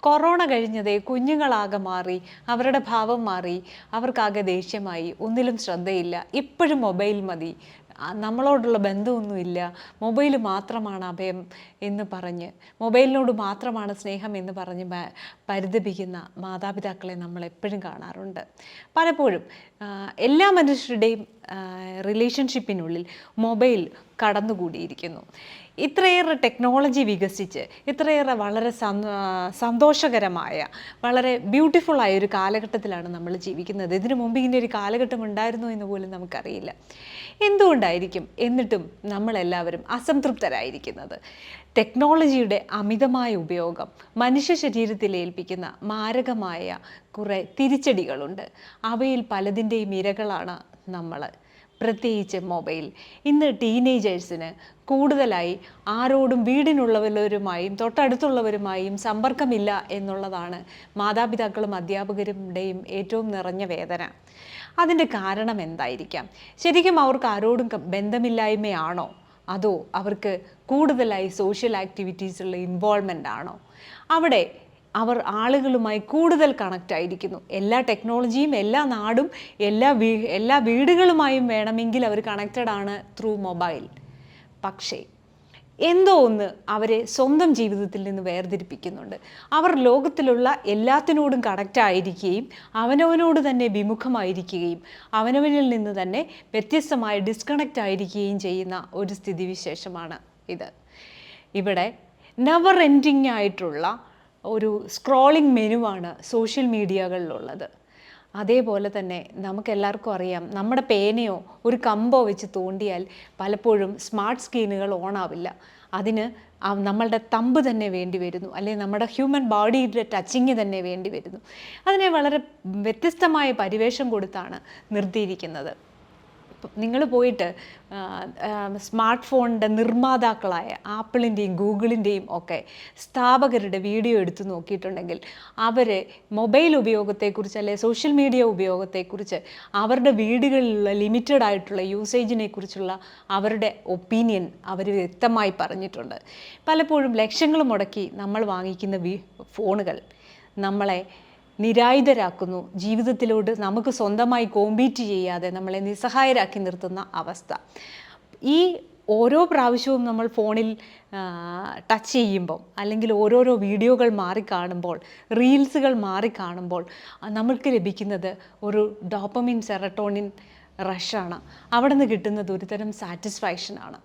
Corona കഴിഞ്ഞതേ കുഞ്ഞുങ്ങളാകെ മാറി അവരുടെ ഭാവം മാറി അവർക്കാകെ ദേഷ്യമായി. ഒന്നിലും ശ്രദ്ധയില്ല. ഇപ്പോഴും മൊബൈൽ മതി. നമ്മളോടുള്ള ബന്ധമൊന്നുമില്ല. മൊബൈൽ മാത്രമാണ് അഭയം എന്ന് പറഞ്ഞ് മൊബൈലിനോട് മാത്രമാണ് സ്നേഹം എന്ന് പറഞ്ഞ് പരിതപിക്കുന്ന മാതാപിതാക്കളെ നമ്മൾ എപ്പോഴും കാണാറുണ്ട്. പലപ്പോഴും എല്ലാ മനുഷ്യരുടെയും റിലേഷൻഷിപ്പിനുള്ളിൽ മൊബൈൽ കടന്നുകൂടിയിരിക്കുന്നു. ഇത്രയേറെ ടെക്നോളജി വികസിച്ച് ഇത്രയേറെ വളരെ സന്തോ- സന്തോഷകരമായ വളരെ ബ്യൂട്ടിഫുൾ ആയ ഒരു കാലഘട്ടത്തിലാണ് നമ്മൾ ജീവിക്കുന്നത്. ഇതിനു മുമ്പ് ഇങ്ങനെ ഒരു കാലഘട്ടം ഉണ്ടായിരുന്നു എന്ന് പോലും നമുക്കറിയില്ല. എന്തുകൊണ്ടായിരിക്കും എന്നിട്ടും നമ്മളെല്ലാവരും അസംതൃപ്തരായിരിക്കുന്നത്? ടെക്നോളജിയുടെ അമിതമായ ഉപയോഗം മനുഷ്യ ശരീരത്തിൽ ഏൽപ്പിക്കുന്ന മാരകമായ കുറേ തിരിച്ചടികളുണ്ട്. അവയിൽ പലതിന്റെയും ഇരകളാണ് നമ്മൾ. പ്രത്യേകിച്ച് മൊബൈൽ. ഇന്ന് ടീനേജേഴ്സിന് കൂടുതലായി ആരോടും വീടിനുള്ളവരുമായും തൊട്ടടുത്തുള്ളവരുമായും സമ്പർക്കമില്ല എന്നുള്ളതാണ് മാതാപിതാക്കളും അധ്യാപകരുടെയും ഏറ്റവും നിറഞ്ഞ വേദന. അതിന്റെ കാരണം എന്തായിരിക്കാം? ശരിക്കും അവർക്ക് ആരോടും ബന്ധമില്ലായ്മയാണോ? അതോ അവർക്ക് കൂടുതലായി സോഷ്യൽ ആക്ടിവിറ്റീസിലുള്ള ഇൻവോൾവ്മെന്റ് ആണോ? അവിടെ അവർ ആളുകളുമായി കൂടുതൽ കണക്റ്റ് ആയിരിക്കുന്നു. എല്ലാ ടെക്നോളജിയും എല്ലാ നാടും എല്ലാ വീ എല്ലാ വീടുകളുമായും വേണമെങ്കിൽ അവർ കണക്റ്റഡ് ആണ് ത്രൂ മൊബൈൽ പക്ഷേ എന്തോ ഒന്ന് അവരെ സ്വന്തം ജീവിതത്തിൽ നിന്ന് വേർതിരിപ്പിക്കുന്നുണ്ട്. അവർ ലോകത്തിലുള്ള എല്ലാത്തിനോടും കണക്റ്റ് ആയിരിക്കുകയും അവനവനോട് തന്നെ വിമുഖമായിരിക്കുകയും അവനവനിൽ നിന്ന് തന്നെ വ്യത്യസ്തമായി ഡിസ്കണക്റ്റ് ആയിരിക്കുകയും ചെയ്യുന്ന ഒരു സ്ഥിതിവിശേഷമാണ് ഇത്. ഇവിടെ നെവർ എൻഡിങ് ആയിട്ടുള്ള ഒരു സ്ക്രോളിംഗ് മെനുവാണ് സോഷ്യൽ മീഡിയകളിലുള്ളത് അതേപോലെ തന്നെ നമുക്കെല്ലാവർക്കും അറിയാം നമ്മുടെ പേനയോ ഒരു കമ്പോ വെച്ച് തോണ്ടിയാൽ പലപ്പോഴും സ്മാർട്ട് സ്ക്രീനുകൾ ഓണാവില്ല അതിന് നമ്മളുടെ തമ്പ് തന്നെ വേണ്ടി വരുന്നു അല്ലെങ്കിൽ നമ്മുടെ ഹ്യൂമൻ ബോഡിയുടെ ടച്ചിങ് തന്നെ വേണ്ടി വരുന്നു. അതിനെ വളരെ വ്യത്യസ്തമായ പരിവേഷം കൊടുത്താണ് നിർത്തിയിരിക്കുന്നത്. നിങ്ങൾ പോയിട്ട് സ്മാർട്ട് ഫോണിന്റെ നിർമ്മാതാക്കളായ ആപ്പിളിന്റെയും ഗൂഗിളിന്റെയും ഒക്കെ സ്ഥാപകരുടെ വീഡിയോ എടുത്തു നോക്കിയിട്ടുണ്ടെങ്കിൽ അവർ മൊബൈൽ ഉപയോഗത്തെക്കുറിച്ച് അല്ലെ സോഷ്യൽ മീഡിയ ഉപയോഗത്തെക്കുറിച്ച് അവരുടെ വീടുകളിലുള്ള ലിമിറ്റഡ് ആയിട്ടുള്ള യൂസേജിനെ കുറിച്ചുള്ള അവരുടെ ഒപ്പീനിയൻ അവർ വ്യക്തമായി പറഞ്ഞിട്ടുണ്ട്. പലപ്പോഴും ലക്ഷങ്ങൾ മുടക്കി നമ്മൾ വാങ്ങിക്കുന്ന ഫോണുകൾ നമ്മളെ നിരായുധരാക്കുന്നു. ജീവിതത്തിലോട്ട് നമുക്ക് സ്വന്തമായി കോമ്പീറ്റ് ചെയ്യാതെ നമ്മളെ നിസ്സഹായരാക്കി നിർത്തുന്ന അവസ്ഥ. ഈ ഓരോ പ്രാവശ്യവും നമ്മൾ ഫോണിൽ ടച്ച് ചെയ്യുമ്പോൾ അല്ലെങ്കിൽ ഓരോരോ വീഡിയോകൾ മാറി കാണുമ്പോൾ റീൽസുകൾ മാറി കാണുമ്പോൾ നമ്മൾക്ക് ലഭിക്കുന്നത് ഒരു ഡോപ്പമിൻ സെറട്ടോണിൻ റഷാണ് അവിടെ നിന്ന് കിട്ടുന്നത് ഒരുതരം സാറ്റിസ്ഫാക്ഷനാണ്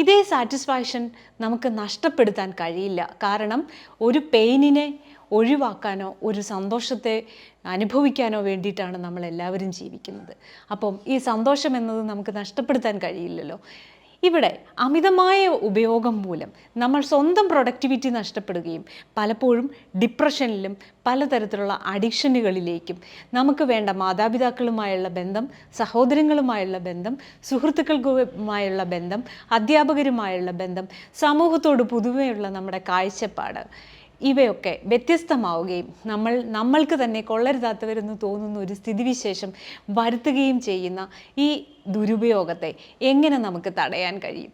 ഇതേ സാറ്റിസ്ഫാക്ഷൻ നമുക്ക് നഷ്ടപ്പെടുത്താൻ കഴിയില്ല. കാരണം ഒരു പെയിനിനെ ഒഴിവാക്കാനോ ഒരു സന്തോഷത്തെ അനുഭവിക്കാനോ വേണ്ടിയിട്ടാണ് നമ്മൾ എല്ലാവരും ജീവിക്കുന്നത്. അപ്പം ഈ സന്തോഷം എന്നത് നമുക്ക് നഷ്ടപ്പെടുത്താൻ കഴിയില്ലല്ലോ. ഇവിടെ അമിതമായ ഉപയോഗം മൂലം നമ്മൾ സ്വന്തം പ്രൊഡക്ടിവിറ്റി നഷ്ടപ്പെടുകയും പലപ്പോഴും ഡിപ്രഷനിലും പലതരത്തിലുള്ള അഡിക്ഷനുകളിലേക്കും നമുക്ക് വേണ്ട മാതാപിതാക്കളുമായുള്ള ബന്ധം സഹോദരങ്ങളുമായുള്ള ബന്ധം സുഹൃത്തുക്കൾക്കുമായുള്ള ബന്ധം അധ്യാപകരുമായുള്ള ബന്ധം സമൂഹത്തോട് പൊതുവെയുള്ള നമ്മുടെ കാഴ്ചപ്പാട് ഇവയൊക്കെ വ്യത്യസ്തമാവുകയും നമ്മൾ നമ്മൾക്ക് തന്നെ കൊള്ളരുതാത്തവരെന്ന് തോന്നുന്ന ഒരു സ്ഥിതിവിശേഷം വരുത്തുകയും ചെയ്യുന്ന ഈ ദുരുപയോഗത്തെ എങ്ങനെ നമുക്ക് തടയാൻ കഴിയും?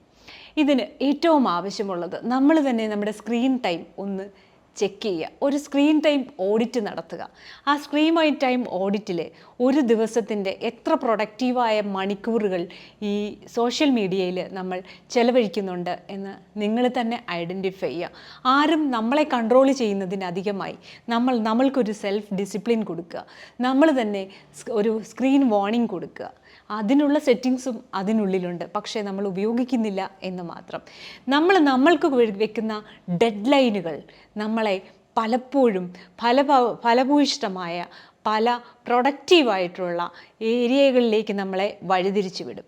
ഇതിന് ഏറ്റവും ആവശ്യമുള്ളത് നമ്മൾ തന്നെ നമ്മുടെ സ്ക്രീൻ ടൈം ഒന്ന് ചെക്ക് ചെയ്യുക. ഒരു സ്ക്രീൻ ടൈം ഓഡിറ്റ് നടത്തുക. ആ സ്ക്രീൻ ടൈം ഓഡിറ്റിൽ ഒരു ദിവസത്തിന്റെ എത്ര പ്രൊഡക്റ്റീവായ മണിക്കൂറുകൾ ഈ സോഷ്യൽ മീഡിയയിൽ നമ്മൾ ചെലവഴിക്കുന്നുണ്ട് എന്ന് നിങ്ങൾ തന്നെ ഐഡന്റിഫൈ ചെയ്യുക. ആരും നമ്മളെ കൺട്രോൾ ചെയ്യുന്നതിനധികമായി നമ്മൾ നമ്മൾക്കൊരു സെൽഫ് ഡിസിപ്ലിൻ കൊടുക്കുക. നമ്മൾ തന്നെ ഒരു സ്ക്രീൻ വാർണിംഗ് കൊടുക്കുക. അതിനുള്ള സെറ്റിങ്സും അതിനുള്ളിലുണ്ട്. പക്ഷേ നമ്മൾ ഉപയോഗിക്കുന്നില്ല എന്ന് മാത്രം. നമ്മൾ നമ്മൾക്ക് വെക്കുന്ന ഡെഡ് ലൈനുകൾ നമ്മളെ പലപ്പോഴും ഫല ഫലഭൂയിഷ്ടമായ പല പ്രൊഡക്റ്റീവായിട്ടുള്ള ഏരിയകളിലേക്ക് നമ്മളെ വഴിതിരിച്ചു വിടും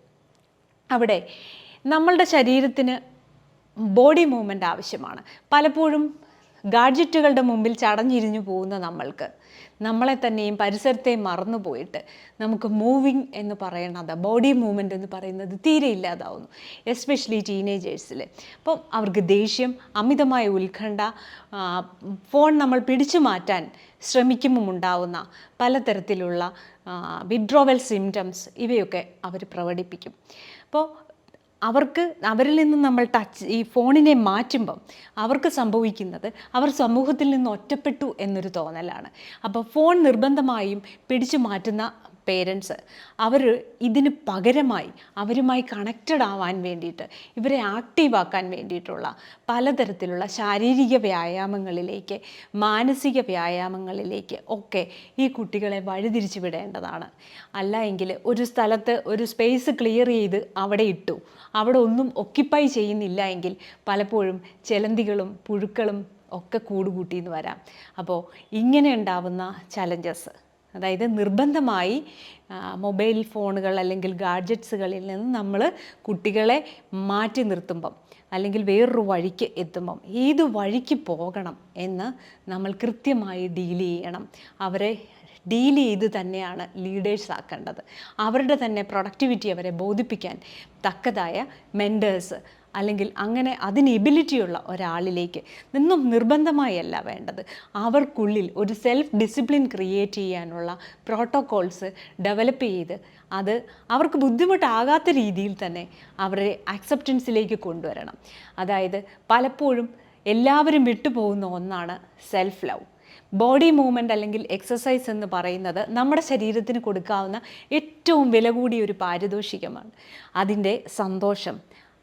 അവിടെ നമ്മളുടെ ശരീരത്തിന് ബോഡി മൂവ്മെന്റ് ആവശ്യമാണ്. പലപ്പോഴും ഗാഡ്ജറ്റുകളുടെ മുമ്പിൽ ചടഞ്ഞിരിഞ്ഞു പോകുന്ന നമ്മൾക്ക് നമ്മളെ തന്നെയും പരിസരത്തെയും മറന്നു പോയിട്ട് നമുക്ക് മൂവിങ് എന്ന് പറയുന്നത് ബോഡി മൂവ്മെന്റ് എന്ന് പറയുന്നത് തീരെ ഇല്ലാതാവുന്നു എസ്പെഷ്യലി ടീനേജേഴ്സിൽ അപ്പം അവർക്ക് ദേഷ്യം അമിതമായ ഉത്കണ്ഠ ഫോൺ നമ്മൾ പിടിച്ചു മാറ്റാൻ ശ്രമിക്കുമ്പോൾ ഉണ്ടാവുന്ന പലതരത്തിലുള്ള വിഡ്രോവൽ സിംറ്റംസ് ഇവയൊക്കെ അവർ പ്രകടിപ്പിക്കും. അപ്പോൾ അവർക്ക് അവരിൽ നിന്ന് നമ്മൾ ടച്ച് ഈ ഫോണിനെ മാറ്റുമ്പം അവർക്ക് സംഭവിക്കുന്നത് അവർ സമൂഹത്തിൽ നിന്ന് ഒറ്റപ്പെട്ടു എന്നൊരു തോന്നലാണ്. അപ്പോൾ ഫോൺ നിർബന്ധമായും പിടിച്ചു മാറ്റുന്ന പേരൻസ് അവർ ഇതിന് പകരമായി അവരുമായി കണക്റ്റഡ് ആവാൻ വേണ്ടിയിട്ട് ഇവരെ ആക്റ്റീവാക്കാൻ വേണ്ടിയിട്ടുള്ള പലതരത്തിലുള്ള ശാരീരിക വ്യായാമങ്ങളിലേക്ക് മാനസിക വ്യായാമങ്ങളിലേക്ക് ഒക്കെ ഈ കുട്ടികളെ വഴിതിരിച്ചു വിടേണ്ടതാണ്. അല്ല എങ്കിൽ ഒരു സ്ഥലത്ത് ഒരു സ്പേസ് ക്ലിയർ ചെയ്ത് അവിടെ ഇട്ടു. അവിടെ ഒന്നും ഒക്കിപ്പൈ ചെയ്യുന്നില്ല എങ്കിൽ പലപ്പോഴും ചെലന്തികളും പുഴുക്കളും ഒക്കെ കൂടുകൂട്ടിയെന്ന് വരാം. അപ്പോൾ ഇങ്ങനെ ഉണ്ടാവുന്ന ചലഞ്ചസ് അതായത് നിർബന്ധമായി മൊബൈൽ ഫോണുകൾ അല്ലെങ്കിൽ ഗാഡ്ജറ്റ്സുകളിൽ നിന്ന് നമ്മൾ കുട്ടികളെ മാറ്റി നിർത്തുമ്പം അല്ലെങ്കിൽ വേറൊരു വഴിക്ക് എത്തുമ്പം ഏത് വഴിക്ക് പോകണം എന്ന് നമ്മൾ കൃത്യമായി ഡീൽ ചെയ്യണം. അവരെ ഡീൽ ചെയ്ത് തന്നെയാണ് ലീഡേഴ്സ് ആക്കേണ്ടത്. അവരുടെ തന്നെ പ്രൊഡക്ടിവിറ്റി അവരെ ബോധിപ്പിക്കാൻ തക്കതായ മെന്റേഴ്സ് അല്ലെങ്കിൽ അങ്ങനെ അതിന് എബിലിറ്റിയുള്ള ഒരാളിലേക്ക് നിന്നും നിർബന്ധമായല്ല വേണ്ടത്. അവർക്കുള്ളിൽ ഒരു സെൽഫ് ഡിസിപ്ലിൻ ക്രിയേറ്റ് ചെയ്യാനുള്ള പ്രോട്ടോകോൾസ് ഡെവലപ്പ് ചെയ്ത് അത് അവർക്ക് ബുദ്ധിമുട്ടാകാത്ത രീതിയിൽ തന്നെ അവരെ അക്സെപ്റ്റൻസിലേക്ക് കൊണ്ടുവരണം. അതായത് പലപ്പോഴും എല്ലാവരും വിട്ടുപോകുന്ന ഒന്നാണ് സെൽഫ് ലവ് ബോഡി മൂവ്മെന്റ് അല്ലെങ്കിൽ എക്സസൈസ് എന്ന് പറയുന്നത് നമ്മുടെ ശരീരത്തിന് കൊടുക്കാവുന്ന ഏറ്റവും വില കൂടിയ ഒരു പാരിതോഷികമാണ്. അതിന്റെ സന്തോഷം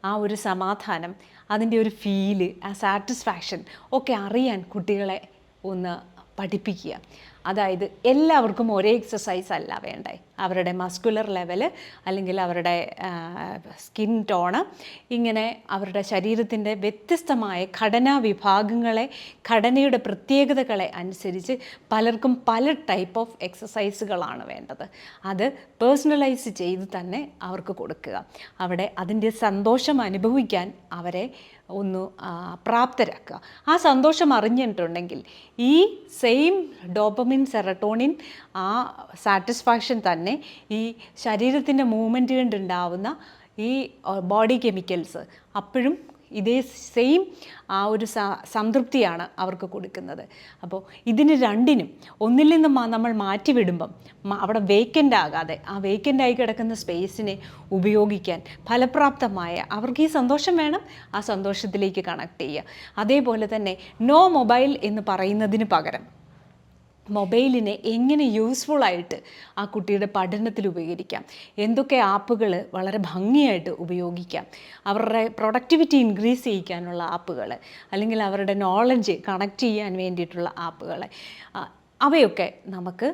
ആ ഒരു സമാധാനം അതിന്റെ ഒരു ഫീൽ ആ സാറ്റിസ്ഫാക്ഷൻ ഒക്കെ അറിയാൻ കുട്ടികളെ ഒന്ന് പഠിപ്പിക്കുക. അതായത് എല്ലാവർക്കും ഒരേ എക്സസൈസ് അല്ല വേണ്ടേ. അവരുടെ മസ്കുലർ ലെവൽ അല്ലെങ്കിൽ അവരുടെ സ്കിൻ ടോണ് ഇങ്ങനെ അവരുടെ ശരീരത്തിന്റെ വ്യത്യസ്തമായ ഘടനാ വിഭാഗങ്ങളെ ഘടനയുടെ പ്രത്യേകതകളെ അനുസരിച്ച് പലർക്കും പല ടൈപ്പ് ഓഫ് എക്സസൈസുകളാണ് വേണ്ടത്. അത് പേഴ്സണലൈസ് ചെയ്ത് തന്നെ അവർക്ക് കൊടുക്കുക. അവിടെ അതിന്റെ സന്തോഷം അനുഭവിക്കാൻ അവരെ ഒന്ന് പ്രാപ്തരാക്കുക. ആ സന്തോഷം അറിഞ്ഞിട്ടുണ്ടെങ്കിൽ ഈ സെയിം ഡോപ്പമിൻ സെറട്ടോണിൻ ആ സാറ്റിസ്ഫാക്ഷൻ തന്നെ ഈ ശരീരത്തിന്റെ മൂവ്മെന്റ് കൊണ്ടുണ്ടാവുന്ന ഈ ബോഡി കെമിക്കൽസ് അപ്പോഴും ഇതേ സെയിം ആ ഒരു സംതൃപ്തിയാണ് അവർക്ക് കൊടുക്കുന്നത്. അപ്പോൾ ഇതിന് രണ്ടിനും ഒന്നിൽ നിന്ന് നമ്മൾ മാറ്റിവിടുമ്പം അവിടെ വേക്കന്റ് ആകാതെ ആ വേക്കന്റ് ആയി കിടക്കുന്ന സ്പേസിനെ ഉപയോഗിക്കാൻ ഫലപ്രാപ്തമായ അവർക്ക് ഈ സന്തോഷം വേണം ആ സന്തോഷത്തിലേക്ക് കണക്ട് ചെയ്യുക. അതേപോലെ തന്നെ നോ മൊബൈൽ എന്ന് പറയുന്നതിന് പകരം മൊബൈലിനെ എങ്ങനെ യൂസ്ഫുൾ ആയിട്ട് ആ കുട്ടിയുടെ പഠനത്തിൽ ഉപകരിക്കാം? എന്തൊക്കെ ആപ്പുകൾ വളരെ ഭംഗിയായിട്ട് ഉപയോഗിക്കാം? അവരുടെ പ്രൊഡക്ടിവിറ്റി ഇൻക്രീസ് ചെയ്യിക്കാനുള്ള ആപ്പുകൾ അല്ലെങ്കിൽ അവരുടെ നോളജ് കണക്ട് ചെയ്യാൻ വേണ്ടിയിട്ടുള്ള ആപ്പുകൾ അവയൊക്കെ നമുക്ക്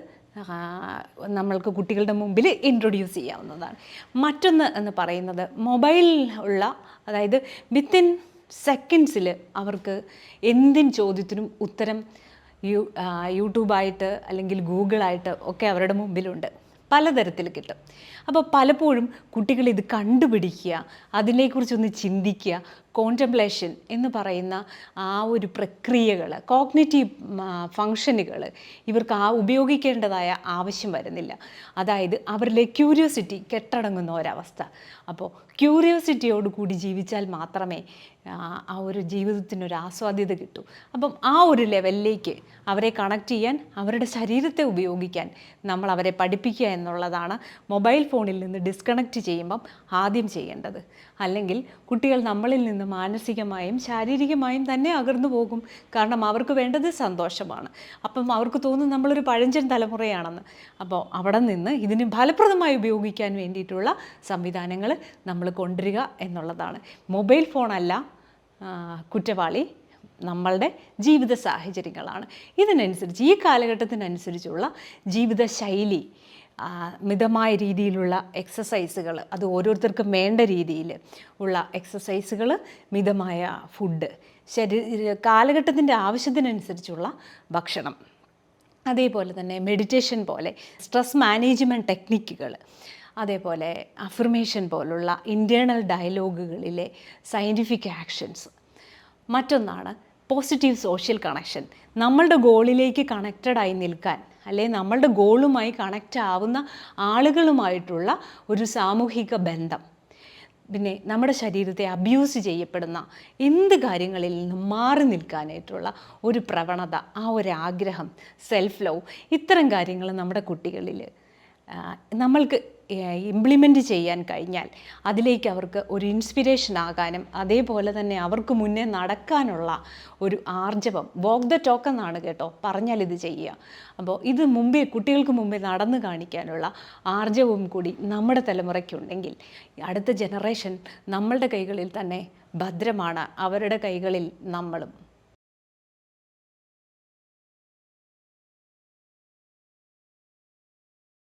നമ്മൾക്ക് കുട്ടികളുടെ മുമ്പിൽ ഇൻട്രൊഡ്യൂസ് ചെയ്യാവുന്നതാണ്. മറ്റൊന്ന് എന്ന് പറയുന്നത് മൊബൈൽ ഉള്ള അതായത് വിത്തിൻ സെക്കൻഡ്സിൽ അവർക്ക് എന്തിൻ ചോദ്യത്തിനും ഉത്തരം യു യൂട്യൂബായിട്ട് അല്ലെങ്കിൽ ഗൂഗിളായിട്ട് ഒക്കെ അവരുടെ മുമ്പിലുണ്ട്. പലതരത്തിൽ കിട്ടും. അപ്പോൾ പലപ്പോഴും കുട്ടികൾ ഇത് കണ്ടുപിടിക്കുക അതിനെക്കുറിച്ചൊന്ന് ചിന്തിക്കുക കോൺറ്റംപ്ലേഷൻ എന്ന് പറയുന്ന ആ ഒരു പ്രക്രിയകൾ കോഗ്നിറ്റീവ് ഫങ്ഷനുകൾ ഇവർക്ക് ആ ഉപയോഗിക്കേണ്ടതായ ആവശ്യം വരുന്നില്ല. അതായത് അവരിലെ ക്യൂരിയോസിറ്റി കെട്ടടങ്ങുന്ന ഒരവസ്ഥ. അപ്പോൾ ക്യൂരിയോസിറ്റിയോട് കൂടി ജീവിച്ചാൽ മാത്രമേ ആ, ആ ഒരു ജീവിതത്തിനൊരു ആസ്വാദ്യത കിട്ടൂ. അപ്പം ആ ഒരു ലെവലിലേക്ക് അവരെ കണക്ട് ചെയ്യാൻ അവരുടെ ശരീരത്തെ ഉപയോഗിക്കാൻ നമ്മൾ അവരെ പഠിപ്പിക്കുക എന്നുള്ളതാണ് മൊബൈൽ ഫോണിൽ നിന്ന് ഡിസ്കണക്റ്റ് ചെയ്യുമ്പം ആദ്യം ചെയ്യേണ്ടത്. അല്ലെങ്കിൽ കുട്ടികൾ നമ്മളിൽ നിന്ന് മാനസികമായും ശാരീരികമായും തന്നെ അകർന്നു പോകും. കാരണം അവർക്ക് വേണ്ടത് സന്തോഷമാണ്. അപ്പം അവർക്ക് തോന്നും നമ്മളൊരു പഴഞ്ചൻ തലമുറയാണെന്ന്. അപ്പോൾ അവിടെ നിന്ന് ഇതിന് ഫലപ്രദമായി ഉപയോഗിക്കാൻ വേണ്ടിയിട്ടുള്ള സംവിധാനങ്ങൾ നമ്മൾ കൊണ്ടുവരിക എന്നുള്ളതാണ്. മൊബൈൽ ഫോണല്ല കുറ്റവാളി നമ്മളുടെ ജീവിത സാഹചര്യങ്ങളാണ്. ഇതിനനുസരിച്ച് ഈ കാലഘട്ടത്തിനനുസരിച്ചുള്ള ജീവിതശൈലി ആ, മിതമായ രീതിയിലുള്ള എക്സസൈസുകൾ അത് ഓരോരുത്തർക്കും വേണ്ട രീതിയിൽ ഉള്ള എക്സസൈസുകൾ മിതമായ ഫുഡ് ശരീര കാലഘട്ടത്തിന്റെ ആവശ്യത്തിനനുസരിച്ചുള്ള ഭക്ഷണം. അതേപോലെ തന്നെ മെഡിറ്റേഷൻ പോലെ സ്ട്രെസ് മാനേജ്മെന്റ് ടെക്നിക്കുകൾ അതേപോലെ അഫർമേഷൻ പോലുള്ള ഇന്റേർണൽ ഡയലോഗുകളിലെ സയന്റിഫിക് ആക്ഷൻസ് മറ്റൊന്നാണ് പോസിറ്റീവ് സോഷ്യൽ കണക്ഷൻ നമ്മളുടെ ഗോളിലേക്ക് കണക്റ്റഡായി നിൽക്കാൻ അല്ലെ നമ്മളുടെ ഗോളുമായി കണക്റ്റ് ആവുന്ന ആളുകളുമായിട്ടുള്ള ഒരു സാമൂഹിക ബന്ധം. പിന്നെ നമ്മുടെ ശരീരത്തെ അബ്യൂസ് ചെയ്യപ്പെടുന്ന എന്ത് കാര്യങ്ങളിൽ നിന്നും മാറി നിൽക്കാനായിട്ടുള്ള ഒരു പ്രവണത ആ ഒരു ആഗ്രഹം സെൽഫ് ലവ് ഇത്തരം കാര്യങ്ങൾ നമ്മുടെ കുട്ടികളിൽ നമ്മൾക്ക് ഇംപ്ലിമെന്റ് ചെയ്യാൻ കഴിഞ്ഞാൽ അതിലേക്ക് അവർക്ക് ഒരു ഇൻസ്പിരേഷൻ ആകാനും അതേപോലെ തന്നെ അവർക്ക് മുന്നേ നടക്കാനുള്ള ഒരു ആർജവം. വോക്ക് ദ ടോക്ക് എന്നാണ് കേട്ടോ പറഞ്ഞാൽ ഇത് ചെയ്യുക. അപ്പോൾ ഇത് മുമ്പേ കുട്ടികൾക്ക് മുമ്പേ നടന്നു കാണിക്കാനുള്ള ആർജവും കൂടി നമ്മുടെ തലമുറയ്ക്കുണ്ടെങ്കിൽ അടുത്ത ജനറേഷൻ നമ്മളുടെ കൈകളിൽ തന്നെ ഭദ്രമാണ്. അവരുടെ കൈകളിൽ നമ്മളും.